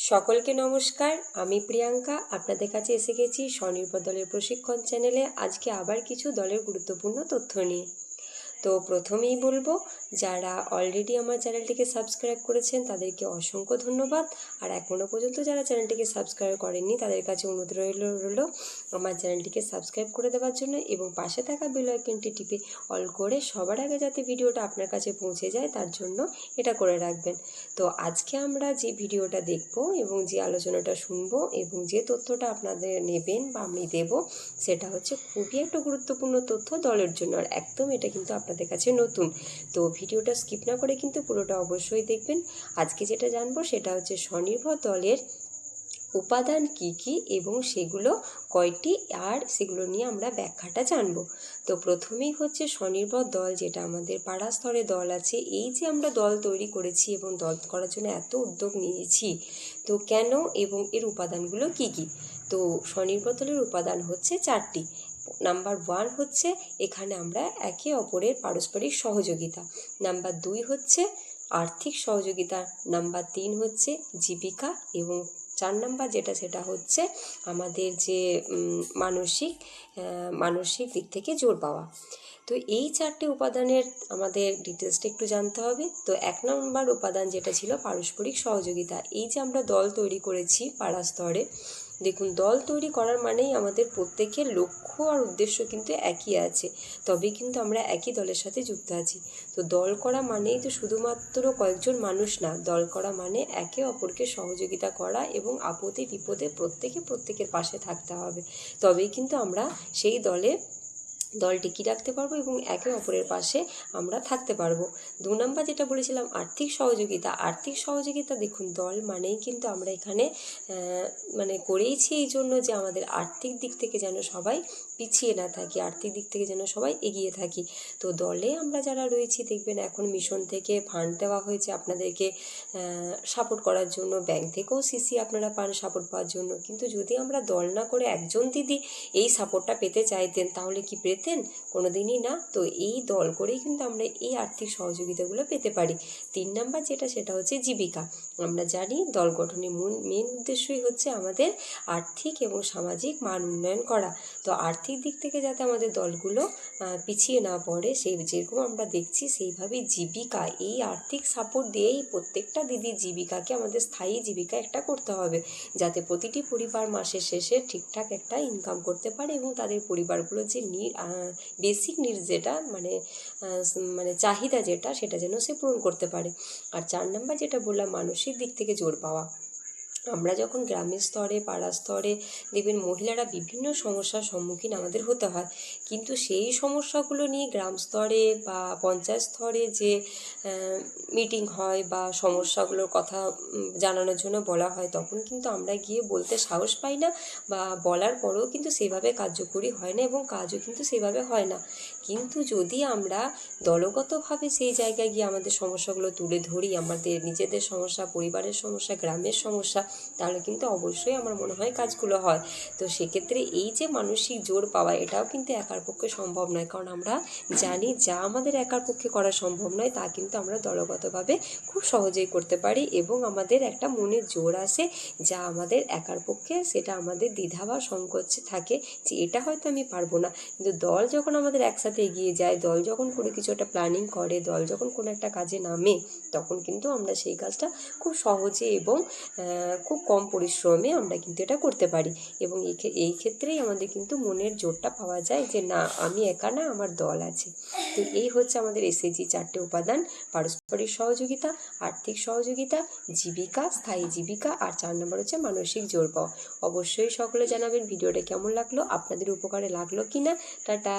সকলকে নমস্কার, আমি প্রিয়াঙ্কা। আপনাদের কাছে এসে গেছি স্বনির্ভর দলের প্রশিক্ষণ চ্যানেলে। আজকে আবার কিছু দলের গুরুত্বপূর্ণ তথ্য নিয়ে। তো প্রথমেই বলব, যারা অলরেডি আমার চ্যানেলটিকে সাবস্ক্রাইব করেছেন, তাদেরকে অসংখ্য ধন্যবাদ। আর এখনও পর্যন্ত যারা চ্যানেলটিকে সাবস্ক্রাইব করেননি, তাদের কাছে অনুরোধ রইল রইল আমার চ্যানেলটিকে সাবস্ক্রাইব করে দেওয়ার জন্য এবং পাশে থাকা বেল আইকনটি টিপে অল করে সবার আগে যাতে ভিডিওটা আপনার কাছে পৌঁছে যায়, তার জন্য এটা করে রাখবেন। তো আজকে আমরা যে ভিডিওটা দেখব এবং যে আলোচনাটা শুনব এবং যে তথ্যটা আপনাদের নেবেন বা আমি দেব, সেটা হচ্ছে খুবই একটা গুরুত্বপূর্ণ তথ্য দলের জন্য। আর একদম এটা কিন্তু আপনাদের কাছে নতুন। তো ভিডিওটা স্কিপ না করে কিন্তু পুরোটা অবশ্যই দেখবেন। আজকে যেটা জানব সেটা হচ্ছে স্বনির্ভর দলের উপাদান কি কি এবং সেগুলো কয়টি আর সেগুলো নিয়ে আমরা ব্যাখ্যাটা জানব। তো প্রথমেই হচ্ছে স্বনির্ভর দল যেটা আমাদের পাড়া স্তরে দল আছে, এই যে আমরা দল তৈরি করেছি এবং দল করার জন্য এত উদ্যোগ নিয়েছি, তো কেন এবং এর উপাদানগুলো কি কি? তো স্বনির্ভর দলের উপাদান হচ্ছে চারটি। নাম্বার ওয়ান হচ্ছে এখানে আমরা একে অপরের পারস্পরিক সহযোগিতা। নাম্বার দুই হচ্ছে আর্থিক সহযোগিতা। নাম্বার তিন হচ্ছে জীবিকা এবং চার নাম্বার যেটা সেটা হচ্ছে আমাদের যে মানসিক মানসিক দিক থেকে জোর পাওয়া। তো এই চারটে উপাদানের আমাদের ডিটেলসটা একটু জানতে হবে। তো এক নম্বর উপাদান যেটা ছিল পারস্পরিক সহযোগিতা। এই যে আমরা দল তৈরি করেছি পাড়া স্তরে দেখুন, দল তৈরি করার মানেই আমাদের প্রত্যেকের লক্ষ্য আর উদ্দেশ্য কিন্তু একই আছে। তবে কিন্তু আমরা একই দলের সাথে যুক্ত আছি। তো দল করা মানেই তো শুধুমাত্র কয়েকজন মানুষ না, দল করা মানে একে অপরকে সহযোগিতা করা এবং আপদে বিপদে প্রত্যেকে প্রত্যেকের পাশে থাকতে হবে। তবেই কিন্তু আমরা সেই দলে দল টিকিয়ে রাখতে পারব এবং একে অপরের পাশে আমরা থাকতে পারব। দু নম্বর যেটা বলেছিলাম, আর্থিক সহযোগিতা। আর্থিক সহযোগিতা দেখুন, দল মানেই কিন্তু আমরা এখানে মানে করেইছি এই জন্য যে আমাদের আর্থিক দিক থেকে যেন সবাই পিছিয়ে না থাকি, আর্থিক দিক থেকে যেন সবাই এগিয়ে থাকি। তো দলে আমরা যারা রয়েছি, দেখবেন এখন মিশন থেকে ফান্ড দেওয়া হয়েছে আপনাদেরকে সাপোর্ট করার জন্য। ব্যাংক থেকেও সিসি আপনারা পান সাপোর্ট পাওয়ার জন্য। কিন্তু যদি আমরা দল না করে একজন দিদি এই সাপোর্টটা পেতে চাইতেন, তাহলে কি পেতেন কোনো দিনই না। তো এই দল করেই কিন্তু আমরা এই আর্থিক সহযোগিতাগুলো পেতে পারি। তিন নাম্বার যেটা, সেটা হচ্ছে জীবিকা। আমরা জানি দল গঠনের মূল, মেন উদ্দেশ্যই হচ্ছে আমাদের আর্থিক এবং সামাজিক মান উন্নয়ন করা। তো আর্থিক দিক থেকে যাতে আমাদের দলগুলো পিছিয়ে না পড়ে, সেই যেরকম আমরা দেখছি, সেইভাবেই জীবিকা, এই আর্থিক সাপোর্ট দিয়েই প্রত্যেকটা দিদির জীবিকাকে আমাদের স্থায়ী জীবিকা একটা করতে হবে। যাতে প্রতিটি পরিবার মাসের শেষে ঠিকঠাক একটা ইনকাম করতে পারে এবং তাদের পরিবারগুলো যে বেসিক নিডস যেটা মানে মানে চাহিদা যেটা, সেটা যেন সে পূরণ করতে পারে। আর চার নাম্বার যেটা বললাম, মানসিক দিক থেকে জোর পাওয়া। আমরা যখন গ্রামের স্তরে পাড়া স্তরে, দেখবেন মহিলারা বিভিন্ন সমস্যার সম্মুখীন আমাদের হতে হয়। কিন্তু সেই সমস্যাগুলো নিয়ে গ্রাম স্তরে বা পঞ্চায়েত স্তরে যে মিটিং হয় বা সমস্যাগুলোর কথা জানানোর জন্য বলা হয়, তখন কিন্তু আমরা গিয়ে বলতে সাহস পাই না বা বলার পরেও কিন্তু সেভাবে কার্যকরী হয় না এবং কাজও কিন্তু সেভাবে হয় না। কিন্তু যদি আমরা দলগতভাবে সেই জায়গায় গিয়ে আমাদের সমস্যাগুলো তুলে ধরি, আমাদের নিজেদের সমস্যা, পরিবারের সমস্যা, গ্রামের সমস্যা, তাহলে কিন্তু অবশ্যই আমার মনে হয় কাজগুলো হয়। তো সেক্ষেত্রে এই যে মানসিক জোর পাওয়া, এটাও কিন্তু একার পক্ষে সম্ভব নয়। কারণ আমরা জানি যা আমাদের একার পক্ষে করা সম্ভব নয়, তা কিন্তু আমরা দলগতভাবে খুব সহজেই করতে পারি এবং আমাদের একটা মনের জোর আসে যা আমাদের একার পক্ষে সেটা আমাদের দ্বিধা বা সংকোচ থাকে যে এটা হয়তো আমি পারব না। কিন্তু দল যখন আমাদের একসাথে এগিয়ে যায়, দল যখন কোনো কিছু একটা প্ল্যানিং করে, দল যখন কোনো একটা কাজে নামে, তখন কিন্তু আমরা সেই কাজটা খুব সহজে এবং খুব কম পরিশ্রমে আমরা কিন্তু এটা করতে পারি। এবং এই ক্ষেত্রেই আমাদের কিন্তু মনের জোরটা পাওয়া যায় যে, না, আমি একা না, আমার দল আছে। তো এই হচ্ছে আমাদের এসএজি চারটে উপাদান, পারস্পরিক সহযোগিতা, আর্থিক সহযোগিতা, জীবিকা, স্থায়ী জীবিকা, আর চার নম্বর হচ্ছে মানসিক জোর পাওয়া অবশ্যই সকলে জানাবেন ভিডিওটা কেমন লাগল, আপনাদের উপকারে লাগল কি না টাটা!